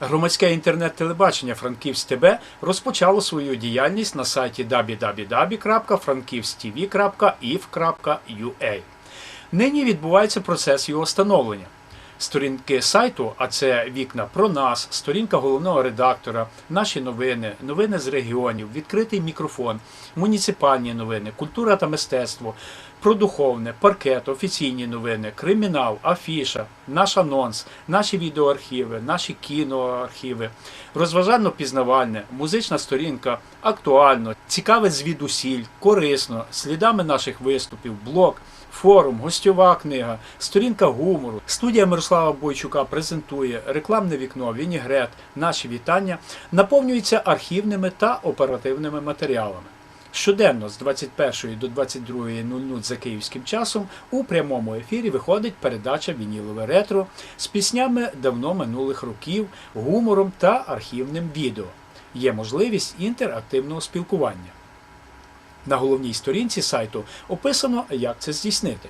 Громадське інтернет-телебачення Франківськ ТБ розпочало свою діяльність на сайті www.frankivstv.if.ua. Нині відбувається процес його встановлення. Сторінки сайту, а це вікна про нас, сторінка головного редактора, наші новини, новини з регіонів, відкритий мікрофон, муніципальні новини, культура та мистецтво, про духовне, паркет, офіційні новини, кримінал, афіша, наш анонс, наші відеоархіви, наші кіноархіви, розважально-пізнавальне, музична сторінка, актуально, цікаве звідусіль, корисно, слідами наших виступів, блог, форум, гостьова книга, сторінка гумору. Студія Мирослава Бойчука презентує рекламне вікно, вінігрет, наші вітання, наповнюється архівними та оперативними матеріалами. Щоденно з 21 до 22.00 за київським часом у прямому ефірі виходить передача Вінілове ретро з піснями давно минулих років, гумором та архівним відео. Є можливість інтерактивного спілкування. На головній сторінці сайту описано, як це здійснити.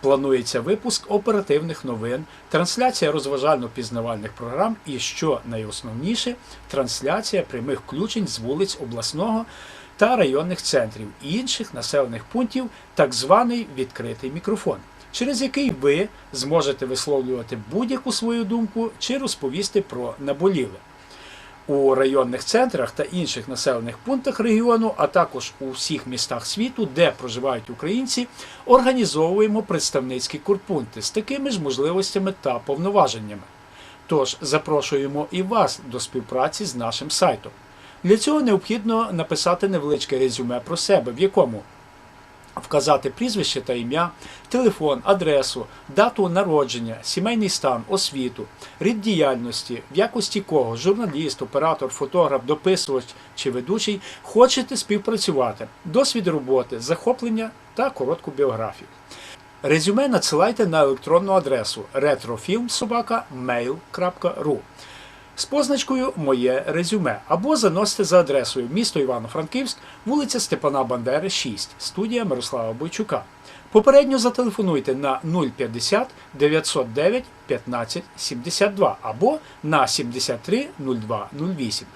Планується випуск оперативних новин, трансляція розважально-пізнавальних програм і, що найосновніше, трансляція прямих включень з вулиць обласного та районних центрів і інших населених пунктів, так званий відкритий мікрофон, через який ви зможете висловлювати будь-яку свою думку чи розповісти про наболіле у районних центрах та інших населених пунктах регіону, а також у всіх містах світу, де проживають українці, організовуємо представницькі курпункти з такими ж можливостями та повноваженнями. Тож запрошуємо і вас до співпраці з нашим сайтом. Для цього необхідно написати невеличке резюме про себе, в якому вказати прізвище та ім'я, телефон, адресу, дату народження, сімейний стан, освіту, рід діяльності, в якості кого журналіст, оператор, фотограф, дописувач чи ведучий хочете співпрацювати, досвід роботи, захоплення та коротку біографію. Резюме надсилайте на електронну адресу retrofilmsobaka.mail.ru з позначкою Моє резюме або заносите за адресою місто Івано-Франківськ, вулиця Степана Бандери, 6, студія Мирослава Бойчука. Попередньо зателефонуйте на 050 909 15 72 або на 73 02 08.